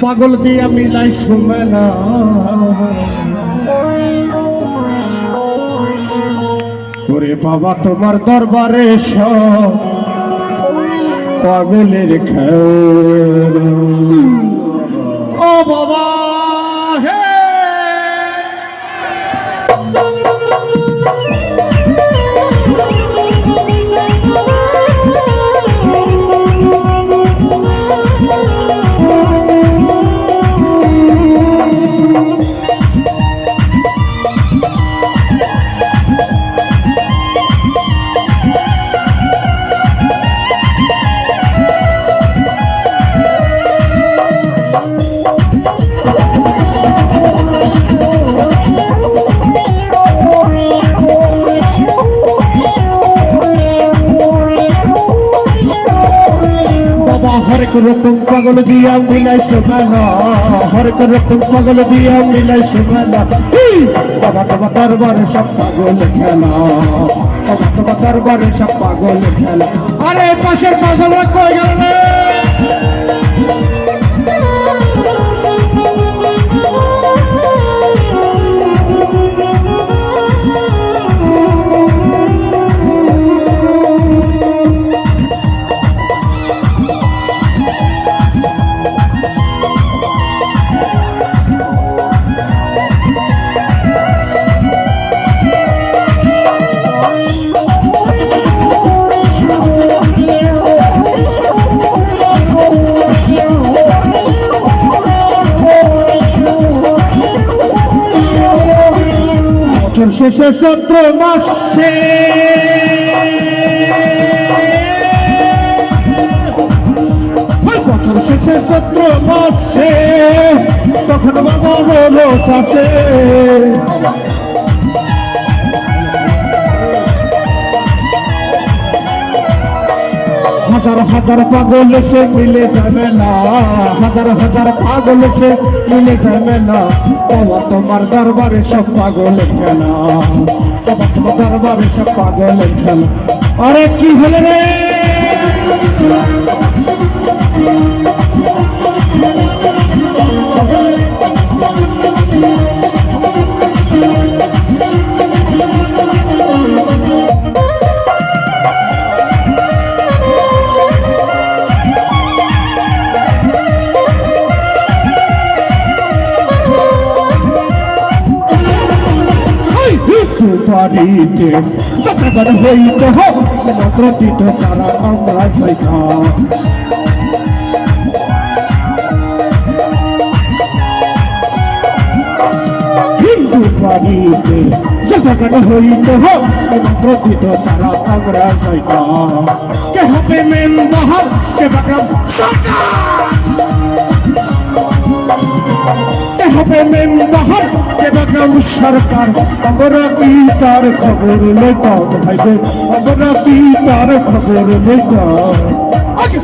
পাগল দিয়া মিলাই সুমেলা ওরে বাবা তোমার দরবারে সব পাগলের খেয়ে ও বাবা। হরেক রকম পাগল দিয়া মিলাইছে মেলা হরেক রকম পাগল দিয়া মিলাইছে মেলা হি! বাবা তোমার দরবারে সব পাগল খেলা। বাবা তোমার দরবারে সব পাগল খেলা। আরে পাশের পাগল কই গেল রে? বছর শেষে চৈত্র মাসে বছর শেষে চৈত্র মাসে, তখন বাবা হলো শাসে হাজার হাজার পাগল সে মিলে যাবে না, হাজার হাজার পাগল সে মিলে যাবে না বাবা, তোমার দরবারে সব পাগল খেলা বাবা, তোমার দরবারে সব পাগল খেলা আরে, কি হলো রে? ওই বাড়িতে। যতবার হইতে হোক দিত তারা আমরা সৈকা হিন্দু বাড়িতে যতবার হইতে হোক মাত্র তারা আমরা সৈকা কে হবে মেন কে সরকার! হবে মেন বাহার কে বাকরাম সরকার আমরা কি তার খবর লইতাম ভাইবে আমরা কি তার খবর লইতাম আগে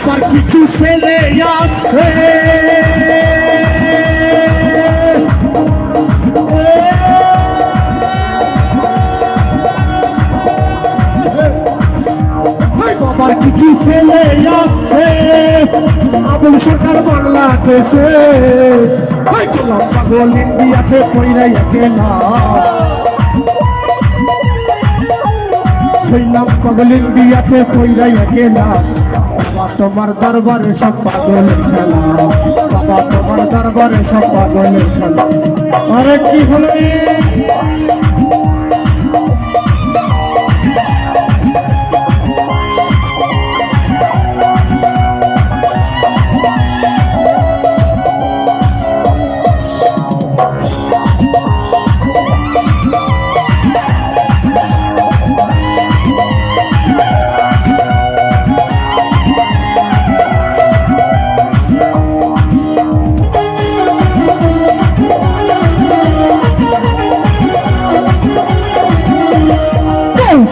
বাবার কিছু ছেলে আছে বাবার কিছু ছেলে আছে আবুল সরকার বাংলাদেশে পাগল ইন্ডিয়াতে পইরাইয়া গেলা হইলাম পাগল ইন্ডিয়াতে কইরাই গেলাম বাবা তোমার দরবারে সব পাগল খেলা। বাবা তোমার দরবারে সব পাগল খেলা। আরে কি হলো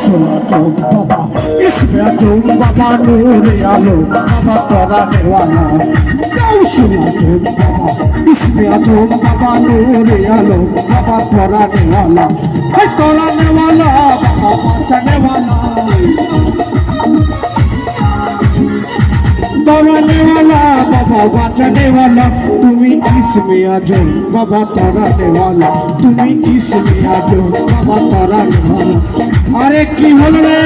সোনাচৌক বাবা সোনাচৌক বাবা নূরে আলো বাবা তোরা দেওয়ানা সোনাচৌক বাবা সোনাচৌক বাবা নূরে আলো বাবা তোরা দেওয়ানা তোরা দেওয়ানা বাবা বাঁচা দেওয়ানা তোরা দেওয়ানা বাবা বাঁচা দেওয়ানা তরানেওয়ালা বাবা বাঁচানেওয়ালা তুমি ইসমে আজম বাবা তরানেওয়ালা তুমি ইসমে আজম বাবা वाला अरे কি হলো রে?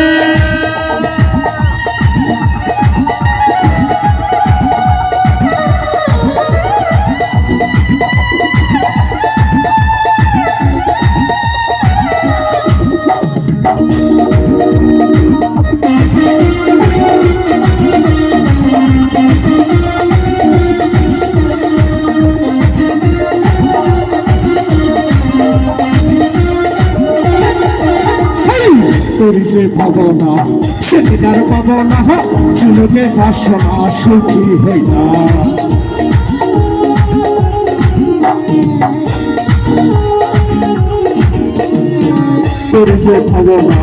তোরি যে ভাবনা সেদিন আর পাবো না যে বাসনা সুখী হই না। তোরি যে ভাবনা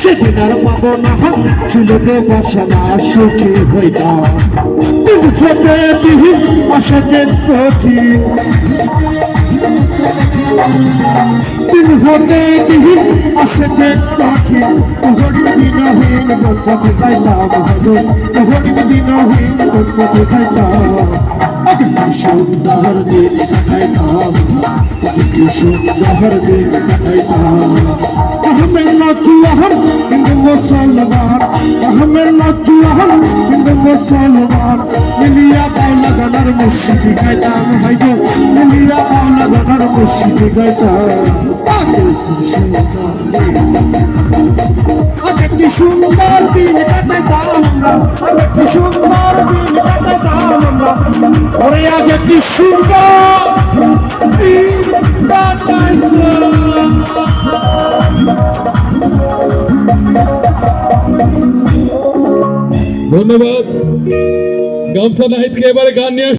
সেদিন আর পাবো না যে বাসনা সুখী হই না। দিন হতে দিহি আসেছে পাখি তোহরি দিনহীন গল্পতে যাইতাম হবে তোহরি দিনহীন গল্পতে যাইতাম। আগে কি সুন্দর দিন কাটাইতাম। সুন্দর দিন কাটাইতাম। আহমের নাচু আহম হিন্দু মুসলমান। আহমের নাচু আহম হিন্দু মুসলমান হাইগো। পাওলা গানার মুর্শিদি গাইতাম আগে সুন্দর দিন আমরা আগে সুন্দর ধন্যবাদ। গামছা নাহিদকে এবারে গান নিয়ে